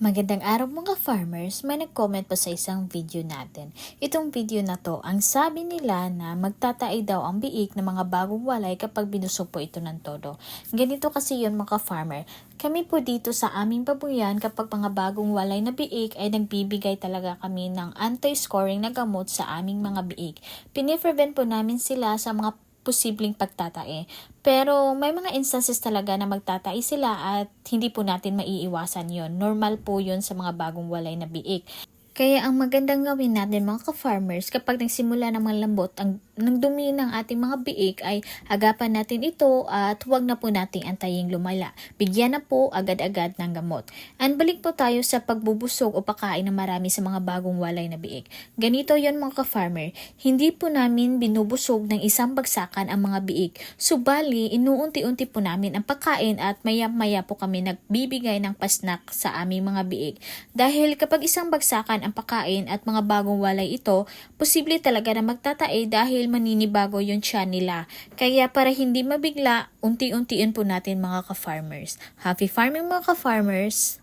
Magandang araw mga farmers, may nag-comment po sa isang video natin. Itong video na to, ang sabi nila na magtatae daw ang biik ng mga bagong walay kapag binusog po ito ng todo. Ganito kasi yun mga farmer. Kami po dito sa aming babuyan kapag mga bagong walay na biik ay nagbibigay talaga kami ng anti-scoring na gamot sa aming mga biik. Piniprevent po namin sila sa mga posibleng pagtatae. Pero may mga instances talaga na magtatae sila at hindi po natin maiiwasan yon. Normal po yon sa mga bagong walay na biik. Kaya ang magandang gawin natin mga ka-farmers kapag nagsimula ng malambot ang ng dumi ng ating mga biik ay agapan natin ito at huwag na po nating antayin lumala. Bigyan na po agad-agad ng gamot. And balik po tayo sa pagbubusog o pakain ng marami sa mga bagong walay na biik. Ganito yon mga ka-farmer. Hindi po namin binubusog ng isang bagsakan ang mga biik. Subali, inuunti-unti po namin ang pagkain at maya-maya po kami nagbibigay ng pasnak sa aming mga biik. Dahil kapag isang bagsakan ang pagkain at mga bagong walay ito, posible talaga na magtatae dahil maninibago yung tiyan nila. Kaya para hindi mabigla, unti-untiin po natin mga ka-farmers. Happy farming mga ka-farmers!